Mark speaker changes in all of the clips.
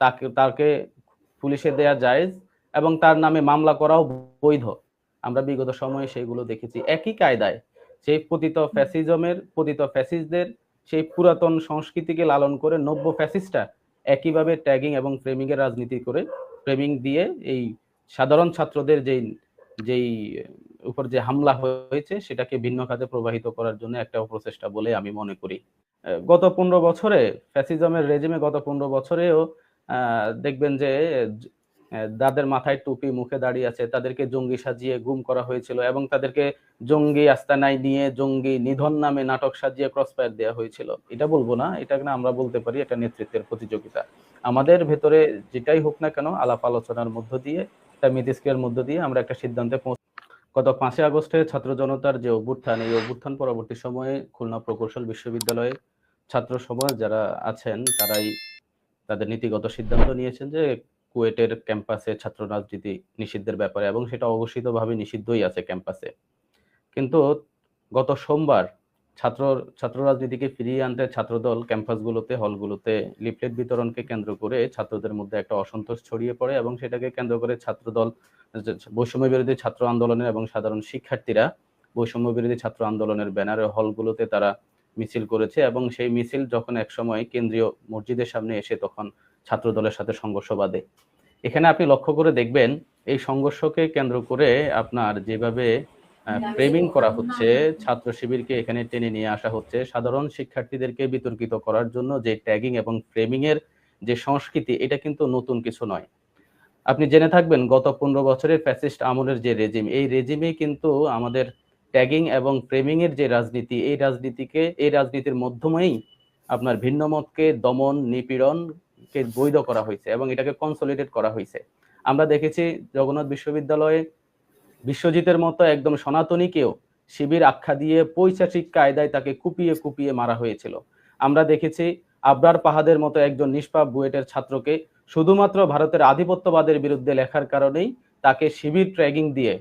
Speaker 1: তাকে তাকে পুলিশে দেয়া জায়েজ এবং তার নামে মামলা করাও বৈধ। আমরা বিগত সময়ে সেগুলো দেখেছি। একই কায়দায় সেই পতিত ফ্যাসিজমের, পতিত ফ্যাসিস্টদের সেই পুরাতন সংস্কৃতিকে লালন করে নব্য ফ্যাসিস্টরা একইভাবে ট্যাগিং এবং ফ্রেমিং এর রাজনীতি করে ফ্রেমিং দিয়ে এই সাধারণ ছাত্রদের যেই যেই উপর যে হামলা হয়েছে সেটাকে ভিন্ন খাতে প্রবাহিত করার জন্য একটা প্রচেষ্টা বলে আমি মনে করি। গত পনেরো বছরে, ফ্যাসিজমের রেজিমে গত পনেরো বছরেও দেখবেন যে যাদের মাথায় টুপি মুখে দাঁড়িয়ে আছে, তাদেরকে জঙ্গি সাজিয়ে গুম করা হয়েছিল এবং তাদেরকে জঙ্গি আস্তানায় নিয়ে জঙ্গি নিধন নামে নাটক সাজিয়ে ক্রসফায়ার দেওয়া হয়েছিল। এটা বলব না, এটা না আমরা বলতে পারি, এটা নেতৃত্বের প্রতিযোগিতা। আমাদের ভেতরে যেটাই হোক না কেন, আলাপ আলোচনার মধ্য দিয়ে একটা মিতিস্কের মধ্য দিয়ে আমরা একটা সিদ্ধান্তে পৌঁছ গত পাঁচই আগস্টে ছাত্র জনতার যে অভ্যুত্থান, এই অভ্যুত্থান পরবর্তী সময়ে খুলনা প্রকৌশল বিশ্ববিদ্যালয়ে ছাত্র সমাজ যারা আছেন, তারাই তাদের নীতিগত সিদ্ধান্ত নিয়েছেন যে কুয়েটের ক্যাম্পাসে ছাত্র রাজনীতি নিষিদ্ধের ব্যাপারে এবং সেটা অঘোষিতভাবে নিষিদ্ধই আছে ক্যাম্পাসে। কিন্তু গত সোমবার ছাত্র ছাত্র রাজনীতিকে ফিরিয়ে আনতে ছাত্রদল ক্যাম্পাসগুলোতে, হলগুলোতে লিফলেট বিতরণকে কেন্দ্র করে ছাত্রদের মধ্যে একটা অসন্তোষ ছড়িয়ে পড়ে এবং সেটাকে কেন্দ্র করে ছাত্রদল বৈষম্য বিরোধী ছাত্র আন্দোলনের এবং সাধারণ শিক্ষার্থীরা বৈষম্য বিরোধী ছাত্র আন্দোলনের ব্যানারে হলগুলোতে তারা মিছিল করেছে এবং সেই মিছিল যখন একসময় কেন্দ্রীয় মসজিদের সামনে এসে তখন ছাত্রদলের সাথে সংঘর্ষ বাঁধে। এখানে আপনি লক্ষ্য করে দেখবেন এই সংঘর্ষকে কেন্দ্র করে আপনার যেভাবে ফ্রেমিং করা হচ্ছে ছাত্র শিবিরকে এখানে টেনে নিয়ে আসা হচ্ছে সাধারণ শিক্ষার্থীদেরকে বিতর্কিত করার জন্য যে ট্যাগিং এবং ফ্রেমিং এর যে সংস্কৃতি এটা কিন্তু নতুন কিছু নয়। আপনি জেনে থাকবেন গত পনেরো বছরের ফ্যাসিস্ট আমলের যে রেজিম এই রেজিমে কিন্তু আমাদের ট্যাগিং এবং ফ্রেমিং এর যে রাজনীতি, এই রাজনীতিকে, এই রাজনীতির মাধ্যমেই আপনার ভিন্ন মতকে দমন, নিপীড়নকে বৈধ করা হয়েছে এবং এটাকে কনসলিডেট করা হয়েছে। আমরা দেখেছি জগন্নাথ বিশ্ববিদ্যালয়ে বিশ্বজিতের মতো একদম সনাতনীকেও শিবির আখ্যা দিয়ে পৈশাচিক কায়দায় তাকে কুপিয়ে কুপিয়ে মারা হয়েছিল। আমরা দেখেছি আবরার পাহাদের মতো একজন নিষ্পাপ বুয়েটের ছাত্রকে শুধুমাত্র ভারতের আধিপত্যবাদের বিরুদ্ধে লেখার কারণেই তাকে শিবির ট্র্যাগিং দিয়ে,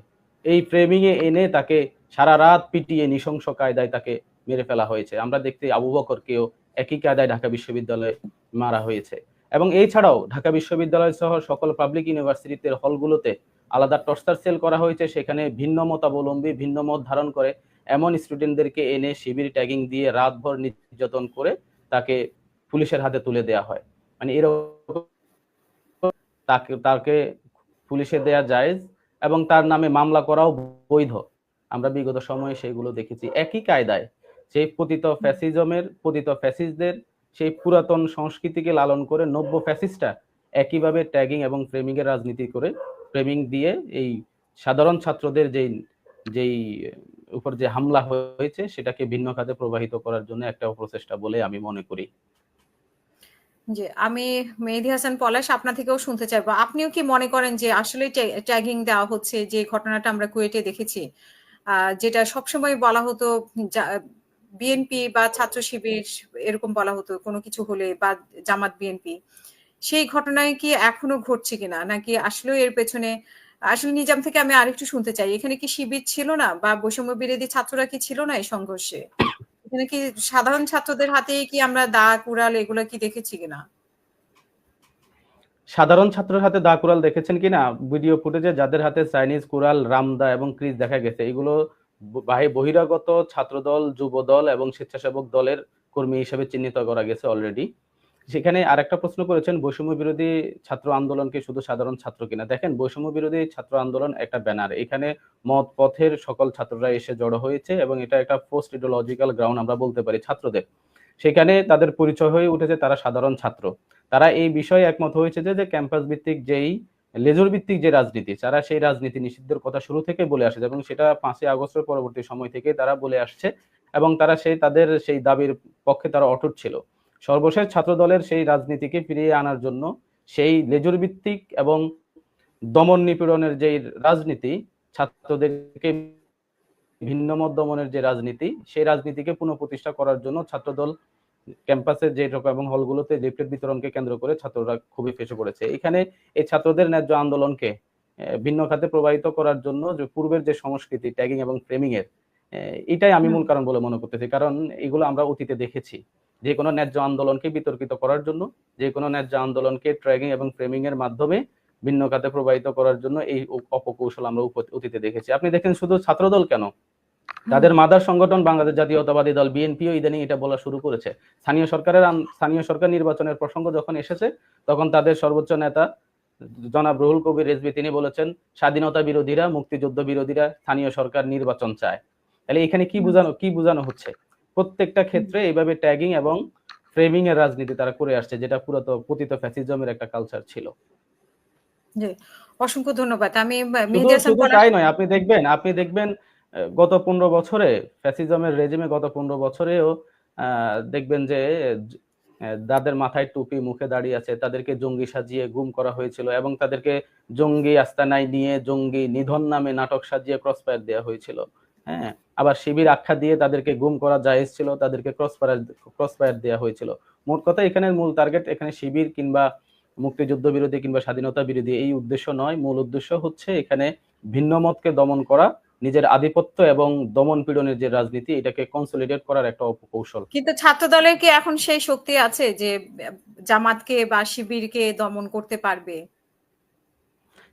Speaker 1: এই ফ্রেমিং এ এনে তাকে সারা রাত পিটিয়ে নৃশংস কায়দায় তাকে মেরে ফেলা হয়েছে। আমরা দেখতে আবু বকরকেও একই কায়দায় ঢাকা বিশ্ববিদ্যালয়ে মারা হয়েছে। এবং এছাড়াও ঢাকা বিশ্ববিদ্যালয় সহ সকল পাবলিক ইউনিভার্সিটিতে হলগুলোতে আলাদা টর্চার সেল করা হয়েছে। সেখানে ভিন্ন মতাবলম্বী, ভিন্ন মত ধারণ করে এমন স্টুডেন্টদেরকে এনে শিবির ট্যাগিং দিয়ে রাতভর নির্যাতন করে তাকে পুলিশের হাতে তুলে দেয়া হয়। মানে এরকম তাকে তাকে পুলিশে দেয়া জায়েজ এবং তার নামে মামলা করাও বৈধ। আমরা বিগত সময়ে সেগুলো দেখেছি। একই কায়দায় সেই পতিত ফ্যাসিজমের, পতিত ফ্যাসিস্টদের সেই পুরাতন সংস্কৃতিকে লালন করে নব্য ফ্যাসিস্টরা একইভাবে ট্যাগিং এবং ফ্রেমিং এর রাজনীতি করে ফ্রেমিং দিয়ে এই সাধারণ ছাত্রদের যেই যেই উপর যে হামলা হয়েছে সেটাকে ভিন্ন খাতে প্রবাহিত করার জন্য একটা প্রচেষ্টা বলে আমি মনে করি।
Speaker 2: জি, আমি মেহেদী হাসান পলাশ, আপনা থেকেও শুনতে চাইব। আপনিও কি মনে করেন যে আসলে ট্যাগিং দেওয়া হচ্ছে, যে ঘটনাটা আমরা কুয়েটে দেখেছি যেটা সবসময় বলা হতো বিএনপি বা ছাত্র শিবির এরকম বলা হতো, কোনো কিছু হলে বা জামাত বিএনপি। সেই ঘটনায় কি এখনও ঘটছে কিনা? নাকি আসলে এর পেছনে, আসলে নিজাম থেকে আমি আরেকটু শুনতে চাই। এখানে কি শিবির ছিল না? বা বৈষম্য বিরোধী ছাত্ররা কি ছিল না এই সংঘর্ষে? এখানে কি সাধারণ ছাত্রদের হাতে কি আমরা দা কুড়াল এগুলো কি দেখেছি কিনা?
Speaker 1: সাধারণ ছাত্রের হাতে দা কুড়াল দেখেছেন কিনা? ভিডিও ফুটেজে যাদের হাতে চাইনিজ কুড়াল, রামদা এবং ক্রিজ দেখা গেছে, এগুলো বাহি বহিরাগত ছাত্রদল, যুবদল এবং স্বেচ্ছাসেবক দলের কর্মী হিসেবে চিহ্নিত করা গেছে অলরেডি সেখানে আরেকটা প্রশ্ন করেছেন, বৈষম্য বিরোধী ছাত্র আন্দোলনকে শুধু সাধারণ ছাত্র কিনা? দেখেন, বৈষম্য বিরোধী ছাত্র আন্দোলন একটা ব্যানার, এখানে মত পথের সকল ছাত্ররা এসে জড়ো হয়েছে এবং এটা একটা পোস্ট ইডিওলজিক্যাল গ্রাউন্ড আমরা বলতে পারি ছাত্রদের। সেখানে তাদের পরিচয় হয়ে উঠেছে তারা সাধারণ ছাত্র। তারা এই বিষয়ে একমত হয়েছে যে ক্যাম্পাস ভিত্তিক যেই, লেজর ভিত্তিক যে রাজনীতি, তারা সেই রাজনীতি নিষিদ্ধের কথা শুরু থেকে বলে আসছে এবং সেটা পাঁচই আগস্টের পরবর্তী সময় থেকে তারা বলে আসছে এবং তারা সেই, তাদের সেই দাবির পক্ষে তারা অটুট ছিল। সর্বশেষ ছাত্র দলের সেই রাজনীতিকে ফিরিয়ে আনার জন্য সেই লেজর ভিত্তিক এবং দমন নিপীড়নের যে রাজনীতি, ছাত্রদেরকে ভিন্ন মত দমনের যে রাজনীতি সেই রাজনীতিকে পুনঃপ্রতিষ্ঠা করার জন্য ছাত্রদল ক্যাম্পাসের যে রকম এবং হলগুলোতে লিফলেট বিতরণকে কেন্দ্র করে ছাত্ররা খুবই ফেসে পড়েছে। এখানে এই ছাত্রদের ন্যায্য আন্দোলনকে ভিন্ন খাতে প্রবাহিত করার জন্য যে পূর্বের যে সংস্কৃতি ট্যাগিং এবং ফ্রেমিং এর এটাই আমি মূল কারণ বলে মনে করতেছি। কারণ এগুলো আমরা অতীতে দেখেছি। যে কোনো ন্যায্য আন্দোলনকে বিতর্কিত করার জন্য যে কোনো ন্যায্য আন্দোলনকে ট্র্যাকিং এবং ফ্রেমিং এর মাধ্যমে ভিন্ন খাতে প্রবাহিত করার জন্য এই অপকৌশল আমরা অতীতে দেখেছি। আপনি দেখেন শুধু ছাত্রদল কেন? তাদের মাদার সংগঠন বাংলাদেশ জাতীয়তাবাদী দল বিএনপিও ইদানিং এটা বলা শুরু করেছে। স্থানীয় সরকারের স্থানীয় সরকার নির্বাচনের প্রসঙ্গ যখন এসেছে তখন তাদের সর্বোচ্চ নেতা জনাব রুহুল কবির রেজবি তিনি বলেছেন স্বাধীনতা বিরোধীরা মুক্তিযুদ্ধ বিরোধীরা স্থানীয় সরকার নির্বাচন চায়। তাহলে এখানে কি বোঝানো কি বোঝানো হচ্ছে? প্রত্যেকটা ক্ষেত্রে এইভাবে ট্যাগিং এবং ফ্রেমিং এর রাজনীতি তারা করে আসছে যেটা পুরাত পতিত ফ্যাসিজমের একটা কালচার ছিল।
Speaker 2: অসংখ্য ধন্যবাদ। আমি
Speaker 1: তাই নয় আপনি দেখবেন আপনি দেখবেন গত পনেরো বছরে, ফ্যাসিজমের রেজিমে গত পনেরো বছরেও দেখবেন যে যাদের মাথায় টুপি মুখে দাঁড়িয়ে আছে, তাদেরকে জঙ্গি সাজিয়ে গুম করা হয়েছিল এবং তাদেরকে জঙ্গি আস্তানায় নিয়ে জঙ্গি নিধন নামে নাটক সাজিয়ে ক্রসফায়ার দেওয়া হয়েছিল। হ্যাঁ আবার শিবির আখ্যা দিয়ে তাদেরকে গুম করা জায়েজ ছিল, তাদেরকে ক্রসফায়ার ক্রসফায়ার দেওয়া হয়েছিল। মোট কথা এখানে মূল টার্গেট এখানে শিবির কিংবা মুক্তিযুদ্ধ বিরোধী কিংবা স্বাধীনতা বিরোধী এই উদ্দেশ্য নয়। মূল উদ্দেশ্য হচ্ছে এখানে ভিন্ন মতকে দমন করা নিজের আধিপত্য এবং দমন পীড়নের যে রাজনীতি এটাকে কনসলিডেট করার একটা অপকৌশল
Speaker 2: কিন্তু ছাত্র দলের কি এখন সেই শক্তি আছে যে জামাতকে বা শিবিরকে দমন করতে পারবে?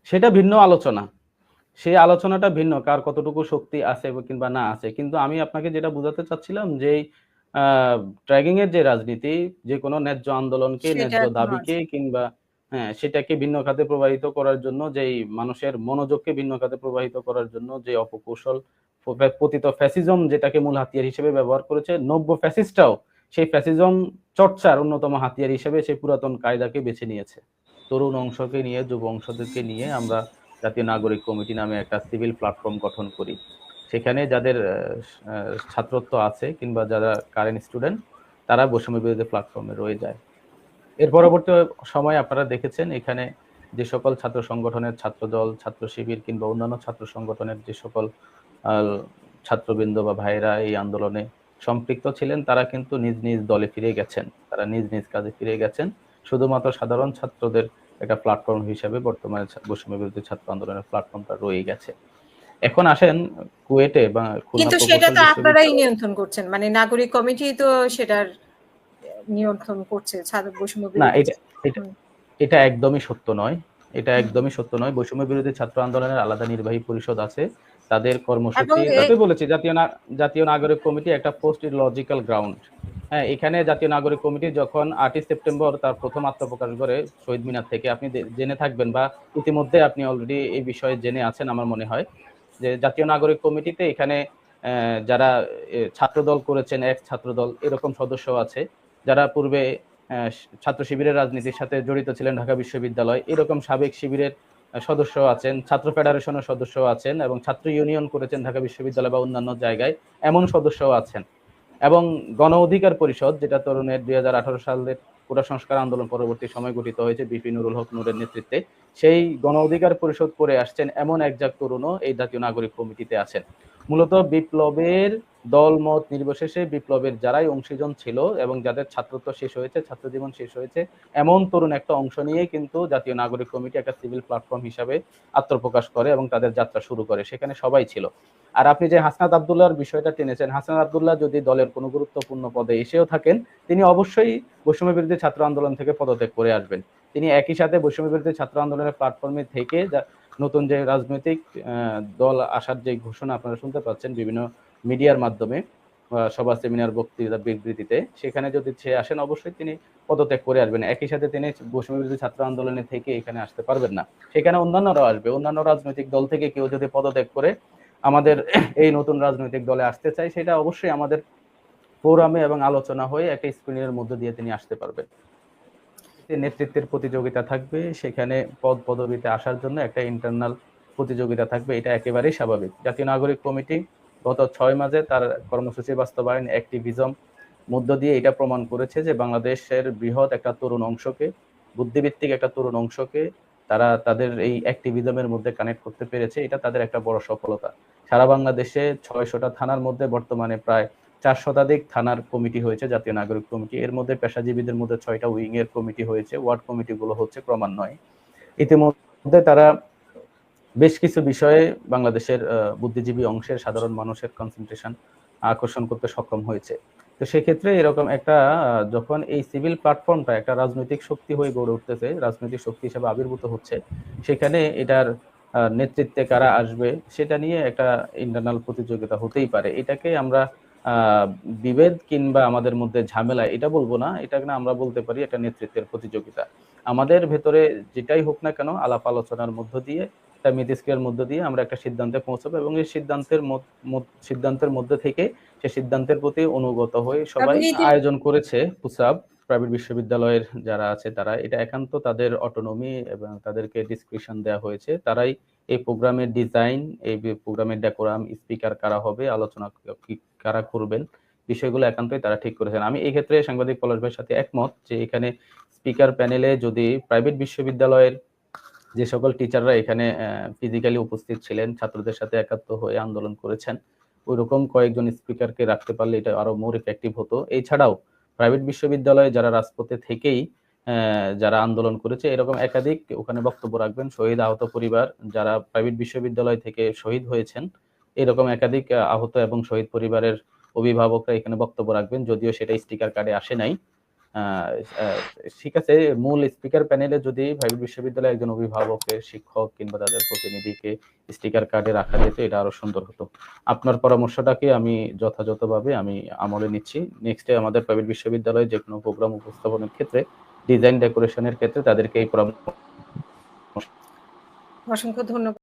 Speaker 1: সেটা ভিন্ন আলোচনা। সেই আলোচনাটা ভিন্ন কার কতটুকু শক্তি আছে কিংবা না আছে। কিন্তু আমি আপনাকে যেটা বোঝাতে চাচ্ছিলাম যে ট্র্যাগিং এর যে রাজনীতি যে কোনো ন্যায্য আন্দোলনকে ন্যায্য দাবিকে কিংবা হ্যাঁ সেটাকে ভিন্ন খাতে প্রবাহিত করার জন্য, যেই মানুষের মনোযোগকে ভিন্ন খাতে প্রবাহিত করার জন্য যে অপকৌশল পতিত ফ্যাসিজম যেটাকে মূল হাতিয়ার হিসেবে ব্যবহার করেছে, নব্য ফ্যাসিস্টটাও সেই ফ্যাসিজম চর্চার অন্যতম হাতিয়ার হিসেবে সেই পুরাতন কায়দাকে বেছে নিয়েছে। তরুণ অংশকে নিয়ে, যুব অংশদেরকে নিয়ে আমরা জাতীয় নাগরিক কমিটি নামে একটা সিভিল প্ল্যাটফর্ম গঠন করি। সেখানে যাদের ছাত্রত্ব আছে কিংবা যারা কারেন্ট স্টুডেন্ট, তারা বৈষম্য বিরোধী প্ল্যাটফর্মে রয়ে যায়। এর পরবর্তী সময় আপনারা দেখেছেন এখানে যে সকল ছাত্র সংগঠনের ছাত্রদল ছাত্র শিবির কিংবা অন্যান্য ছাত্র সংগঠনের যে সকল ছাত্রবৃন্দ বা ভাইরা এই আন্দোলনে সম্পৃক্ত ছিলেন তারা কিন্তু নিজ নিজ দলে ফিরে গেছেন। তারা নিজ নিজ কাজে ফিরে গেছেন। শুধুমাত্র সাধারণ ছাত্রদের একটা প্ল্যাটফর্ম হিসেবে বর্তমানে বৈষম্য বিরোধী ছাত্র আন্দোলনের প্ল্যাটফর্মটা রয়ে গেছে। এখন আসেন কুয়েটে বা
Speaker 2: কিন্তু সেটা তো আপনারাই নিয়ন্ত্রণ করছেন। মানে নাগরিক কমিটি তো সেটার নিয়ন্ত্রণ করছে বৈষম্য
Speaker 1: না এটা এটা একদমই সত্য নয়। এটা একদমই সত্য নয়। বৈষম্য বিরোধী ছাত্র আন্দোলনের আলাদা নির্বাহী পরিষদ আছে। তাদের কর্মসূচি তাতে বলেছি জাতীয় জাতীয় নাগরিক কমিটি একটা পোস্ট লজিক্যাল গ্রাউন্ড হ্যাঁ এখানে জাতীয় নাগরিক কমিটি যখন আটই সেপ্টেম্বর তার প্রথম আত্মপ্রকাশ করে শহীদ মিনার থেকে আপনি জেনে থাকবেন বা ইতিমধ্যে আপনি অলরেডি এই বিষয়ে জেনে আছেন আমার মনে হয় যে জাতীয় নাগরিক কমিটিতে এখানে আহ, যারা ছাত্রদল করেছেন এক ছাত্রদল এরকম সদস্য আছে। যারা পূর্বে ছাত্র শিবিরের রাজনীতির সাথে জড়িত ছিলেন ঢাকা বিশ্ববিদ্যালয়, এরকম সাবেক শিবিরের সদস্য আছেন, ছাত্র ফেডারেশনের সদস্য আছেন এবং ছাত্র ইউনিয়ন করেছেন ঢাকা বিশ্ববিদ্যালয় বা অন্যান্য জায়গায় এমন সদস্যও আছেন। এবং গণ অধিকার পরিষদ, যেটা তরুণের দুই হাজার আঠারো সালের পুরা সংস্কার আন্দোলন পরবর্তী সময় গঠিত হয়েছে বিপি নুরুল হক নুরের নেতৃত্বে, সেই গণ অধিকার পরিষদ করে আসছেন এমন একজাক তরুণও এই জাতীয় নাগরিক কমিটিতে আছেন। মূলত বিপ্লবের দলমত নির্বিশেষে বিপ্লবের যারাই অংশীজন ছিল এবং যাদের ছাত্রত্ব শেষ হয়েছে ছাত্র জীবন শেষ হয়েছে, এমন তরুণ একটা অংশ নিয়ে কিন্তু জাতীয় নাগরিক কমিটি একটা সিভিল প্ল্যাটফর্ম হিসাবে আত্মপ্রকাশ করে এবং তাদের যাত্রা শুরু করে। সেখানে সবাই ছিল। আর আপনি যে হাসনাত আবদুল্লাহর বিষয়টা টেনেছেন, হাসনাত আবদুল্লাহ যদি দলের কোনো গুরুত্বপূর্ণ পদে এসেও থাকেন, তিনি অবশ্যই বৈষম্য বিরোধী ছাত্র আন্দোলন থেকে পদত্যাগ করে আসবেন। তিনি একই সাথে বৈষম্য বিরোধী ছাত্র আন্দোলনের প্ল্যাটফর্মে থেকে নতুন যে রাজনৈতিক দল আসার যে ঘোষণা আপনারা শুনতে পাচ্ছেন, বিভিন্ন মিডিয়ার মাধ্যমে সভা, সেমিনার, বক্তৃতা, বিবৃতিতে। সেখানে যদি সে আসেন, অবশ্যই তিনি পদত্যাগ করে আসবেন। একই সাথে তিনি বৈষম্য বিরোধী ছাত্র আন্দোলনে থেকে এখানে আসতে পারবেন না। সেখানে অন্যান্যরাও আসবে। অন্যান্য রাজনৈতিক দল থেকে কেউ যদি পদত্যাগ করে আমাদের এই নতুন রাজনৈতিক দলে আসতে চায়, সেটা অবশ্যই আমাদের ফোরামে এবং আলোচনা হয়ে একটা স্ক্রিনের মধ্যে দিয়ে তিনি আসতে পারবেন। নেতৃত্বের প্রতিযোগিতা থাকবে। সেখানে পদ, পদবিতে আসার জন্য একটা ইন্টারনাল প্রতিযোগিতা থাকবে। এটা একেবারেই স্বাভাবিক। জাতীয় নাগরিক কমিটি গত ছয় মাসে তার কর্মসূচি বাস্তবায়ন অ্যাক্টিভিজম মধ্য দিয়ে এটা প্রমাণ করেছে যে বাংলাদেশের বৃহৎ একটা তরুণ অংশকে বুদ্ধিভিত্তিক একটা তরুণ অংশকে তারা তাদের এই অ্যাক্টিভিজমের মধ্যে কানেক্ট করতে পেরেছে। এটা তাদের একটা বড় সফলতা। সারা বাংলাদেশে ছয়শটা থানার মধ্যে বর্তমানে প্রায় চার শতাধিক থানার কমিটি হয়েছে, জাতীয় নাগরিক কমিটি। এর মধ্যে পেশাজীবীদের মধ্যে ছয়টা উইং এর কমিটি হয়েছে, ওয়ার্ড কমিটিগুলো হচ্ছে ক্রমান্বয়ে। ইতিমধ্যে তারা বেশ কিছু বিষয়ে বাংলাদেশের বুদ্ধিজীবী অংশের সাধারণ মানুষের কনসেন্ট্রেশন আকর্ষণ করতে সক্ষম হয়েছে। তো সেক্ষেত্রে এরকম একটা যখন এই সিভিল প্ল্যাটফর্মটা একটা রাজনৈতিক শক্তি হয়ে গড়ে উঠতেছে, রাজনৈতিক শক্তি হিসেবে আবির্ভূত হচ্ছে, সেখানে এটার নেতৃত্বে কারা আসবে, সেটা নিয়ে একটা ইন্টারনাল প্রতিযোগিতা হতেই পারে। এটাকে আমরা বিভেদ কিংবা আমাদের মধ্যে ঝামেলা, এটা বলব না, এটাকে না আমরা বলতে পারি একটা নেতৃত্বের প্রতিযোগিতা। আমাদের ভেতরে যেটাই হোক না কেন, আলাপ আলোচনার মধ্য দিয়ে একটা মিথস্ক্রিয়ার মধ্য দিয়ে আমরা একটা সিদ্ধান্তে পৌঁছাবো এবং এই সিদ্ধান্তের সিদ্ধান্তের মধ্যে থেকে সে সিদ্ধান্তের প্রতি অনুগত হয়ে সবাই আয়োজন করেছে পুসাব প্রাইভেট বিশ্ববিদ্যালয়ের যারা আছে তারা এটা একান্ত তাদের অটোনমি এবং তাদেরকে ডিসক্রিপশন দেওয়া হয়েছে। তারাই এই প্রোগ্রামের ডিজাইন এই প্রোগ্রামের ডেকোরাম স্পিকার কারা হবে আলোচনা কারা করবেন বিষয়গুলো একান্তই তারা ঠিক করেছেন। আমি এই ক্ষেত্রে সাংবাদিক পলাশ ভাইয়ের সাথে একমত যে এখানে স্পিকার প্যানেলে যদি প্রাইভেট বিশ্ববিদ্যালয়ের যে সকল টিচাররা এখানে ফিজিক্যালি উপস্থিত ছিলেন, ছাত্রদের সাথে একাত্ম হয়ে আন্দোলন করেছেন, ওইরকম কয়েকজন স্পিকারকে রাখতে পারলে এটা আরও মোর ইফেক্টিভ হতো। এছাড়াও প্রাইভেট বিশ্ববিদ্যালয়ে যারা রাজপথে থেকেই যারা আন্দোলন করেছে, এরকম একাধিক ওখানে বক্তব্য রাখবেন, শহীদ আহত পরিবার যারা প্রাইভেট বিশ্ববিদ্যালয় থেকে শহীদ হয়েছেন, এরকম একাধিক আহত এবং শহীদ পরিবারের অভিভাবকরা এখানে বক্তব্য রাখবেন, যদিও সেটা স্টিকার কার্ডে আসে নাই। ঠিক আছে, মূল স্পিকার প্যানেলে যদি প্রাইভেট বিশ্ববিদ্যালয়ে একজন অভিভাবকের শিক্ষক কিংবা তাদের প্রতিনিধিকে স্টিকার কার্ডে রাখা যেত, এটা আরও সুন্দর হতো। আপনার পরামর্শটাকে আমি যথাযথভাবে আমি আমলে নিচ্ছি। নেক্সটে আমাদের প্রাইভেট বিশ্ববিদ্যালয়ে যে কোনো প্রোগ্রাম উপস্থাপনের ক্ষেত্রে ডিজাইন ডেকোরেশনের ক্ষেত্রে তাদেরকে এই পরামর্শ
Speaker 2: অসংখ্য ধন্যবাদ।